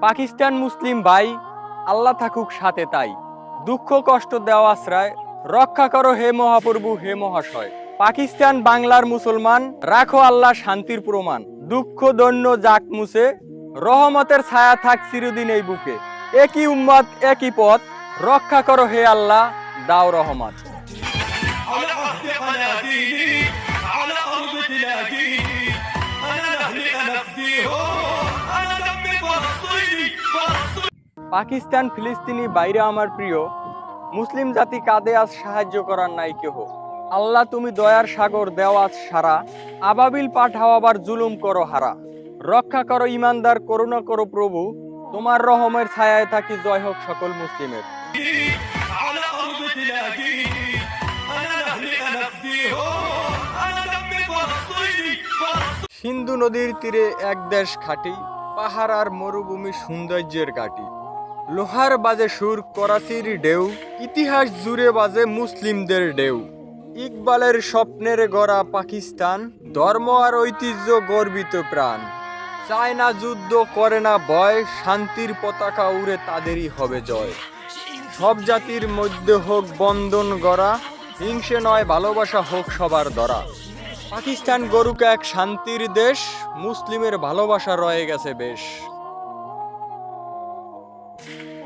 পাকিস্তান মুসলিম ভাই আল্লাহ থাকুক সাথে তাই দুঃখ কষ্ট দেওয়া আশ্রয় রক্ষা করো হে মহাপ্রভু হে মহাশয় পাকিস্তান বাংলার মুসলমান রাখো আল্লাহ শান্তির প্রমাণ দুঃখ দৈন্য জাক মুছে রহমতের ছায়া থাক চিরদিন এই বুকে একই উম্মত একই পথ রক্ষা করো হে আল্লাহ দাও রহমত পাকিস্তান, ফিলিস্তিনি বাইরে আমার প্রিয়, মুসলিম জাতি কাঁদে আজ সাহায্য করার নাই কেহ। আল্লাহ তুমি দয়ার সাগর, দেও আজ সারা। আবাবিল পাঠাও আবার জুলুম করো হারা। রক্ষা করো ইমানদার, করুণা করো প্রভু। তোমার রহমের ছায়ায় থাকি জয় হোক সকল মুসলিমের। সিন্ধু নদীর তীরে এক দেশ খাটি, পাহাড় আর মরুভূমি সৌন্দর্যের কাটি। লোহার বাজে সুর করাচির ঢেউ, ইতিহাস জুড়ে বাজে মুসলিমদের ঢেউ। ইকবালের স্বপ্নের গড়া পাকিস্তান, ধর্ম আর ঐতিহ্য গর্বিত প্রাণ। চায় না যুদ্ধ, করে না ভয়, শান্তির পতাকা উড়ে তাদেরই হবে জয়। সব জাতির মধ্যে হোক বন্ধন গড়া, হিংসে নয় ভালোবাসা হোক সবার ধরা। পাকিস্তান গরুকে এক শান্তির দেশ, মুসলিমের ভালোবাসা রয়ে গেছে বেশ। Thank you.